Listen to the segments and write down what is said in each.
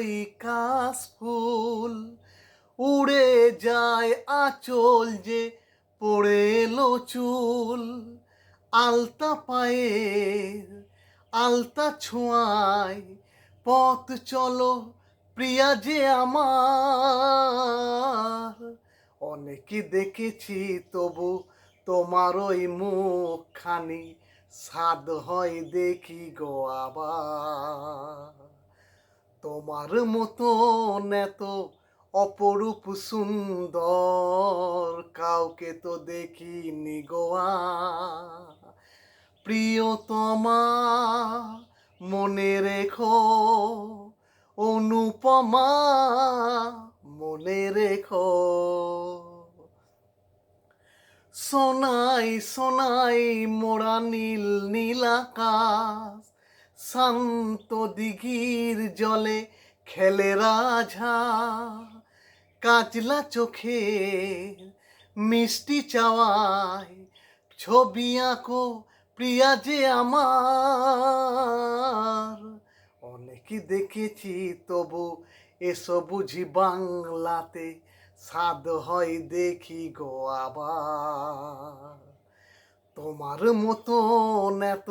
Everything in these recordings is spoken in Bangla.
ওই কাশ ফুল উড়ে যায় আঁচল যে পড়ে এলো চুল। আলতা পায়ের আলতা ছোঁয়ায় পথ চলো প্রিয়া যে আমার। অনেকে দেখেছি তবু তোমার ওই মুখখানি সাদ হয় দেখি গো আবার। তোমার মতন এত অপরূপ সুন্দর কাউকে তো দেখিনি গোয়া প্রিয়তমা, মনে রেখো, অনুপমা, মনে রেখো। সোনাই সোনাই মোড়া নীল নীল আকাশ শান্ত দিঘির জলে খেলে রাঝা কাজলা চোখে মিষ্টি চাওয়ায় ছবি আঁকো প্রিয়া যে আমার। অনেকে দেখেছি তবু এসো বুঝি বাংলাতে সাদ হয় দেখি গো আবার। তোমার মতন এত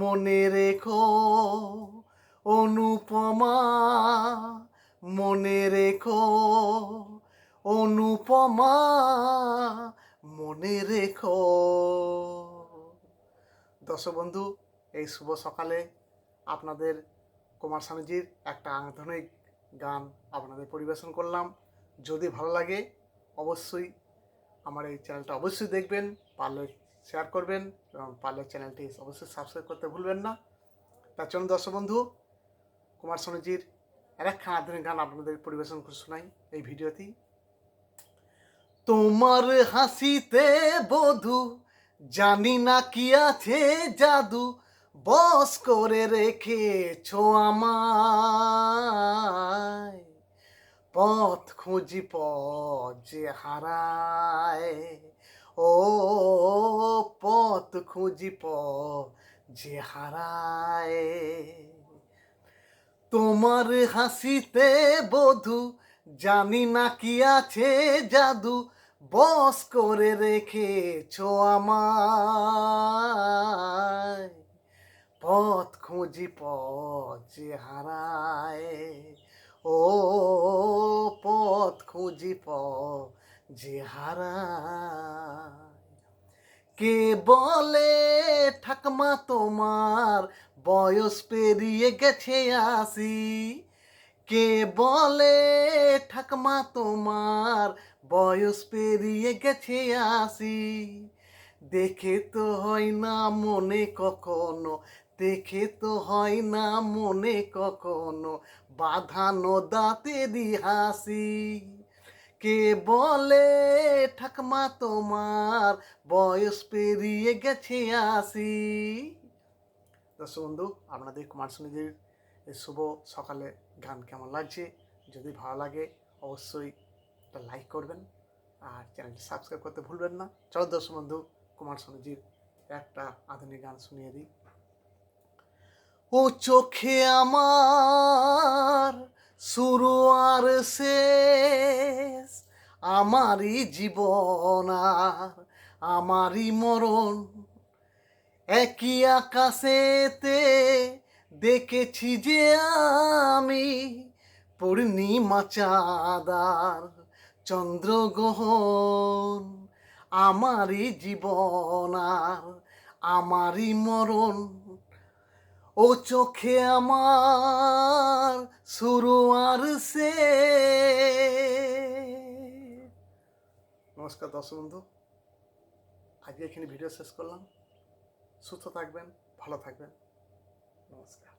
মনে রেখো অনুপমা, মনে রেখো অনুপমা, মনে রেখো। দর্শক বন্ধু এই শুভ সকালে আপনাদের কুমার স্বামীজির একটা আধুনিক গান আপনাদের পরিবেশন করলাম। যদি ভালো লাগে, অবশ্যই আমার এই চ্যানেলটা অবশ্যই দেখবেন, পারলে শেয়ার করবেন, এবং পারলে চ্যানেলটি অবশ্যই সাবস্ক্রাইব করতে ভুলবেন না। তার জন্য দর্শক বন্ধু, কুমার স্বামীজির আর আধুনিক গান আপনাদের পরিবেশন করে শোনাই এই ভিডিওতেই তোমার হাসিতে বধু, জানি না কি আছে জাদু, বস করে রেখেছো আমায়। পথ খুঁজি পথ যে হারায় ও পথ খুঁজি পথ যে হারায়। তোমার হাসিতে বধু, জানি না কি আছে জাদু, বস করে রেখেছো আমায়। পথ খুঁজি পথ যে হারায়। ও, পথ খুঁজি পথ যে কে বলে ঠাকমা তোমার বয়স পেরিয়ে গেছে আসি। কে বলে ঠাকমা তোমার বয়স পেরিয়ে গেছে আসি। দেখে তো হয় না মনে কখনো, দেখে তো হয় না মনে কখনো বাঁধানো দাঁতেরই হাসি। কে বলে? ঠাকমা, তোমার বয়স পেরিয়ে গেছে আসি দর্শক বন্ধু, আপনাদের কুমার সুনীদের এই শুভ সকালে গান কেমন লাগছে? যদি ভালো লাগে, অবশ্যই একটা লাইক করবেন আর চ্যানেলটি সাবস্ক্রাইব করতে ভুলবেন না। চলো দর্শক বন্ধু, কুমার সোনুজির একটা আধুনিক গান শুনিয়ে দিই। ও চোখে আমার শুরু আর শেষ, আমারই জীবন আর আমারই মরণ। একই আকাশেতে দেখেছি যে আমি পূর্ণিমা চাঁদার চন্দ্রগ্রহণ। আমারই জীবন আর আমারই মরণ। ও চোখে আমার শুরু আর সে। নমস্কার দর্শক বন্ধু, আজকে এখানে ভিডিও শেষ করলাম। সুস্থ থাকবেন, ভালো থাকবেন। নমস্কার।